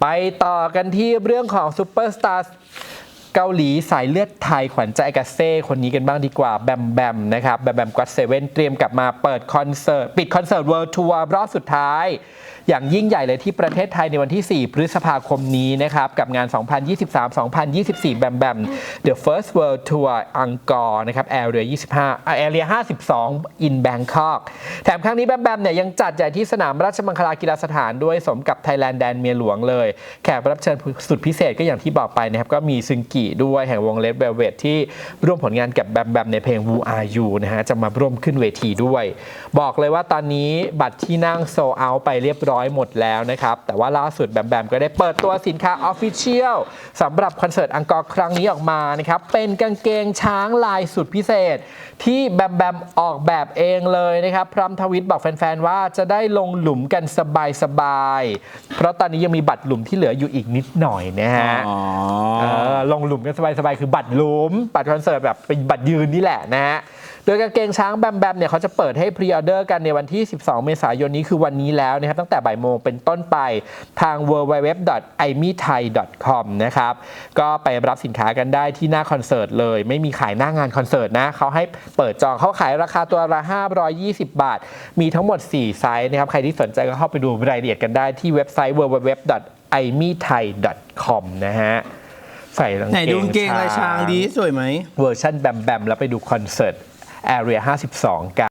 ไปต่อกันที่เรื่องของซูเปอร์สตาร์ เกาหลีสายเลือดไทยขวัญใจอากาเซ่คนนี้กันบ้างดีกว่าแบมแบมนะครับแบมแบมก็อตเซเว่นเตรียมกลับมาเปิดคอนเสิร์ต ปิดคอนเสิร์ตเวิลด์ทัวร์รอบสุดท้าย อย่างยิ่งใหญ่เลยที่ประเทศไทยในวันที่ 4 พฤษภาคมนี้นะครับ กับงาน 2023-2024 แบมแบม The First World Tour อังกอร์นะครับ Area 25แอ่า Area 52 in Bangkok แถมครั้งนี้แบมแบมเนี่ยยังจัดใหญ่ที่สนามราชมังคลากีฬาสถานด้วยสมกับไทยแลนด์แดนเมียหลวงเลย แขกรับเชิญสุดพิเศษก็อย่างที่บอกไปนะครับก็มีซึงกิด้วยแห่งวงเลดเวลเวทที่ร่วมผลงานกับแบมแบมในเพลง Who Are You นะฮะจะมาร่วมขึ้นเวทีด้วย บอกเลยว่าตอนนี้บัตรที่นั่งโซเอาไปเรียบร้อยหมดแล้วนะครับ แต่ว่าล่าสุดแบมแบมก็ได้เปิดตัวสินค้าออฟฟิเชียลสำหรับคอนเสิร์ตอังกอร์ครั้งนี้ออกมานะครับเป็นกางเกงช้างลายสุดพิเศษ ที่แบมแบมออกแบบเองเลยนะครับพร้อมทวิตบอกแฟนๆว่าจะได้ลงหลุมกันสบายๆเพราะตอนนี้ยังมีบัตรหลุมที่เหลืออยู่อีกนิดหน่อยนะฮะอ๋อเออลงหลุมกันสบายๆ คือบัตรหลุม บัตรคอนเสิร์ตแบบเป็นบัตรยืนนี่แหละนะฮะ โดยกางเกงช้างแบมแบมเนี่ยเขาจะเปิดให้พรีออเดอร์กันในวันที่ 12 เมษายนนี้คือวันนี้แล้วนะครับ ตั้งแต่บ่ายโมงเป็นต้นไปทาง www.imithai.com นะครับ ก็ไปรับสินค้ากันได้ที่หน้าคอนเสิร์ตเลย ไม่มีขายหน้างานคอนเสิร์ตนะเขาให้เปิดจองเขาขายราคาตัวละ 520 บาท มีทั้งหมด 4 ไซส์นะครับ ใครที่สนใจก็เข้าไปดูรายละเอียดกันได้ที่เว็บไซต์ www.imithai.com นะฮะ ใส่กางไหนเกดูงกางเกงลายช้างดีสวยไหม เวอร์ชันแบมแบมแล้วไปดูคอนเสิร์ต Area 52กัน